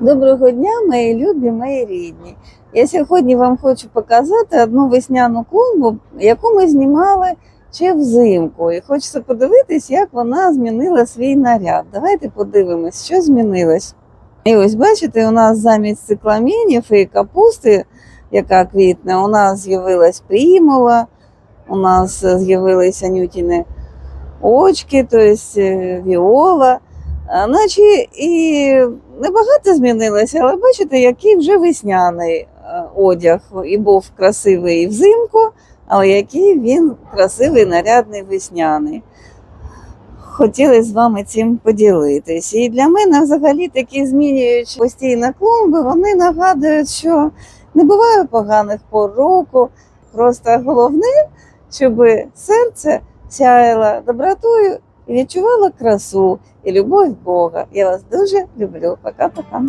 Доброго дня, мої любі, мої рідні. Я сьогодні вам хочу показати одну весняну клумбу, яку ми знімали ще взимку. І хочеться подивитись, як вона змінила свій наряд. Давайте подивимось, що змінилось. І ось бачите, у нас замість цикламінів і капусти, яка квітне, у нас з'явилась примула, у нас з'явилися нютіни очки, тобто віола. А, Наче і небагато змінилося, але бачите, який вже весняний е, одяг і був красивий взимку, але який він красивий, нарядний весняний. Хотіли з вами цим поділитись. І для мене взагалі такі змінюючі постійно клумби, вони нагадують, що не буває поганих пор року. Просто головне, щоб серце сяяло добротою і відчувала красу і любов Бога. Я вас дуже люблю. Пока-пока.